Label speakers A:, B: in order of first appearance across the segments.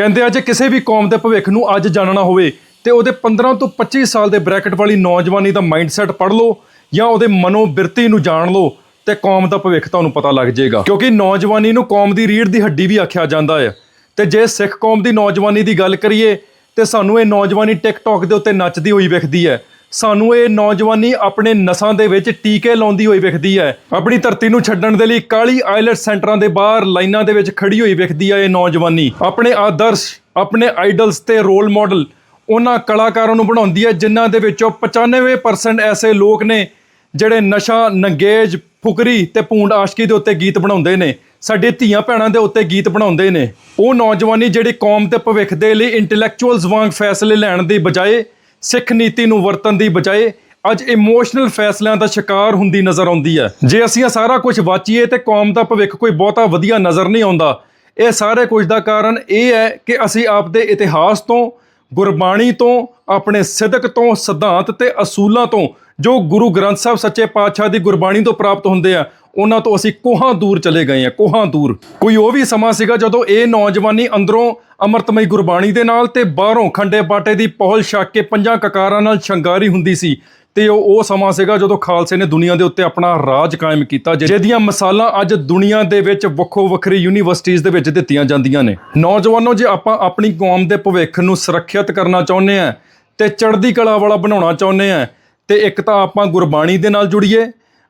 A: ਕਹਿੰਦੇ ਆ ਜੇ ਕਿਸੇ ਵੀ ਕੌਮ ਦੇ ਭਵਿੱਖ ਨੂੰ ਅੱਜ ਜਾਣਨਾ ਹੋਵੇ ਤੇ ਉਹਦੇ 15 ਤੋਂ 25 ਸਾਲ ਦੇ ਬ੍ਰੈਕਟ ਵਾਲੀ ਨੌਜਵਾਨੀ ਦਾ ਮਾਈਂਡਸੈਟ ਪੜ੍ਹ ਲਓ ਜਾਂ ਉਹਦੇ ਮਨੋਬਿਰਤੀ ਨੂੰ ਜਾਣ ਲਓ ਤੇ ਕੌਮ ਦਾ ਭਵਿੱਖ ਤੁਹਾਨੂੰ ਪਤਾ ਲੱਗ ਜਾਏਗਾ। ਕਿਉਂਕਿ ਨੌਜਵਾਨੀ ਨੂੰ ਕੌਮ ਦੀ ਰੀੜ੍ਹ ਦੀ ਹੱਡੀ ਵੀ ਆਖਿਆ ਜਾਂਦਾ ਹੈ। ਤੇ ਜੇ ਸਿੱਖ ਕੌਮ ਦੀ ਨੌਜਵਾਨੀ ਦੀ ਗੱਲ ਕਰੀਏ ਤੇ ਸਾਨੂੰ ਇਹ ਨੌਜਵਾਨੀ ਟਿਕਟੌਕ ਦੇ ਉੱਤੇ ਨੱਚਦੀ ਹੋਈ ਵਿਖਦੀ ਹੈ। ਸਾਨੂੰ ਇਹ ਨੌਜਵਾਨੀ ਆਪਣੇ ਨਸਾਂ ਦੇ ਵਿੱਚ ਟੀਕੇ ਲਾਉਂਦੀ ਹੋਈ ਵਿਖਦੀ ਹੈ। ਆਪਣੀ ਧਰਤੀ ਨੂੰ ਛੱਡਣ ਦੇ ਲਈ ਕਾਲੀ ਆਇਲਟ ਸੈਂਟਰਾਂ ਦੇ ਬਾਹਰ ਲਾਈਨਾਂ ਦੇ ਵਿੱਚ ਖੜੀ ਹੋਈ ਵਿਖਦੀ ਹੈ ਇਹ ਨੌਜਵਾਨੀ। ਆਪਣੇ ਆਦਰਸ਼, ਆਪਣੇ ਆਈਡਲਸ ਤੇ ਰੋਲ ਮਾਡਲ ਉਹਨਾਂ ਕਲਾਕਾਰਾਂ ਨੂੰ ਬਣਾਉਂਦੀ ਹੈ, ਜਿਨ੍ਹਾਂ ਦੇ ਵਿੱਚੋਂ 95% ਐਸੇ ਲੋਕ ਨੇ ਜਿਹੜੇ ਨਸ਼ਾ, ਨੰਗੇਜ, ਫੁਕਰੀ ਤੇ ਪੂੰਡ ਆਸ਼ਕੀ ਦੇ ਉੱਤੇ ਗੀਤ ਬਣਾਉਂਦੇ ਨੇ। ਸਾਡੇ ਧੀਆਂ ਭੈਣਾਂ ਦੇ ਉੱਤੇ ਗੀਤ ਬਣਾਉਂਦੇ ਨੇ। ਉਹ ਨੌਜਵਾਨੀ ਜਿਹੜੀ ਕੌਮ ਦੇ ਭਵਿੱਖ ਦੇ ਲਈ ਇੰਟੈਲੈਕਚੁਅਲਸ ਵਾਂਗ ਫੈਸਲੇ ਲੈਣ ਦੀ ਬਜਾਏ ਸਿੱਖ ਨੀਤੀ ਨੂੰ ਵਰਤਣ ਦੀ ਬਜਾਏ ਅੱਜ ਇਮੋਸ਼ਨਲ ਫੈਸਲਿਆਂ ਦਾ ਸ਼ਿਕਾਰ ਹੁੰਦੀ ਨਜ਼ਰ ਆਉਂਦੀ ਹੈ। ਜੇ ਅਸੀਂ ਸਾਰਾ ਕੁਝ ਵਾਚੀਏ ਤੇ ਕੌਮ ਦਾ ਭਵਿੱਖ ਕੋਈ ਬਹੁਤਾ ਵਧੀਆ ਨਜ਼ਰ ਨਹੀਂ ਆਉਂਦਾ। ਇਹ ਸਾਰੇ ਕੁਝ ਦਾ ਕਾਰਨ ਇਹ ਹੈ ਕਿ ਅਸੀਂ ਆਪਦੇ ਇਤਿਹਾਸ ਤੋਂ, ਗੁਰਬਾਣੀ ਤੋਂ, ਆਪਣੇ ਸਿੱਧਕ ਤੋਂ, ਸਿਧਾਂਤ ਤੇ ਅਸੂਲਾਂ ਤੋਂ ਜੋ ਗੁਰੂ ਗ੍ਰੰਥ ਸਾਹਿਬ ਸੱਚੇ ਪਾਤਸ਼ਾਹ ਦੀ ਗੁਰਬਾਣੀ ਤੋਂ ਪ੍ਰਾਪਤ ਹੁੰਦੇ ਆ ਉਹਨਾਂ ਤੋਂ ਅਸੀਂ ਕੋਹਾਂ ਦੂਰ ਚਲੇ ਗਏ ਹਾਂ, ਕੋਹਾਂ ਦੂਰ। ਕੋਈ ਉਹ ਵੀ ਸਮਾਂ ਸੀਗਾ ਜਦੋਂ ਇਹ ਨੌਜਵਾਨੀ ਅੰਦਰੋਂ ਅਮਰਤਮਈ ਗੁਰਬਾਣੀ ਦੇ ਨਾਲ ਤੇ ਬਾਹਰੋਂ ਖੰਡੇ ਬਾਟੇ ਦੀ ਪਹੁਲ ਛੱਕ ਕੇ ਪੰਜਾਂ ਕਕਾਰਾਂ ਨਾਲ ਸ਼ੰਗਾਰੀ ਹੁੰਦੀ ਸੀ ਤੇ ਉਹ ਉਹ ਸਮਾਂ ਸੀਗਾ ਜਦੋਂ ਖਾਲਸੇ ਨੇ ਦੁਨੀਆ ਦੇ ਉੱਤੇ ਆਪਣਾ ਰਾਜ ਕਾਇਮ ਕੀਤਾ ਜਿਹਦੀਆਂ ਮਿਸਾਲਾਂ ਅੱਜ ਦੁਨੀਆ ਦੇ ਵਿੱਚ ਵੱਖੋ ਵੱਖਰੀ ਯੂਨੀਵਰਸਿਟੀਆਂ ਦੇ ਵਿੱਚ ਦਿੱਤੀਆਂ ਜਾਂਦੀਆਂ ਨੇ। ਨੌਜਵਾਨੋ, ਜੇ ਆਪਾਂ ਆਪਣੀ ਕੌਮ ਦੇ ਭਵਿੱਖ ਨੂੰ ਸੁਰੱਖਿਅਤ ਕਰਨਾ ਚਾਹੁੰਦੇ ਆ ਤੇ ਚੜ੍ਹਦੀ ਕਲਾ ਵਾਲਾ ਬਣਾਉਣਾ ਚਾਹੁੰਦੇ ਆ ਤੇ ਇੱਕ ਤਾਂ ਆਪਾਂ ਗੁਰਬਾਣੀ ਦੇ ਨਾਲ ਜੁੜੀਏ,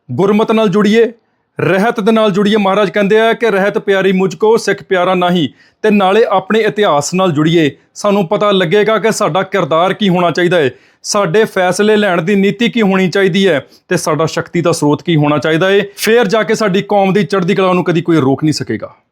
A: ਗੁਰਮਤ ਨਾਲ ਜੁੜੀਏ ਰਹਿਤ ਦੇ ਨਾਲ ਜੁੜੀਏ, ਮਹਾਰਾਜ ਕਹਿੰਦੇ ਆ ਕਿ ਰਹਿਤ ਪਿਆਰੀ ਮੁਝ ਕੋ, ਸਿੱਖ ਪਿਆਰਾ ਨਹੀਂ। ਤੇ ਨਾਲੇ ਆਪਣੇ ਇਤਿਹਾਸ ਨਾਲ ਜੁੜੀਏ। ਸਾਨੂੰ ਪਤਾ ਲੱਗੇਗਾ ਕਿ ਸਾਡਾ ਕਿਰਦਾਰ ਕੀ ਹੋਣਾ ਚਾਹੀਦਾ ਹੈ ਸਾਡੇ ਫੈਸਲੇ ਲੈਣ ਦੀ ਨੀਤੀ ਕੀ ਹੋਣੀ ਚਾਹੀਦੀ ਹੈ ਤੇ ਸਾਡਾ ਸ਼ਕਤੀ ਦਾ ਸਰੋਤ ਕੀ ਹੋਣਾ ਚਾਹੀਦਾ ਹੈ ਫੇਰ ਜਾ ਕੇ ਸਾਡੀ ਕੌਮ ਦੀ ਚੜ੍ਹਦੀ ਕਲਾ ਨੂੰ ਕਦੀ ਕੋਈ ਰੋਕ ਨਹੀਂ ਸਕੇਗਾ।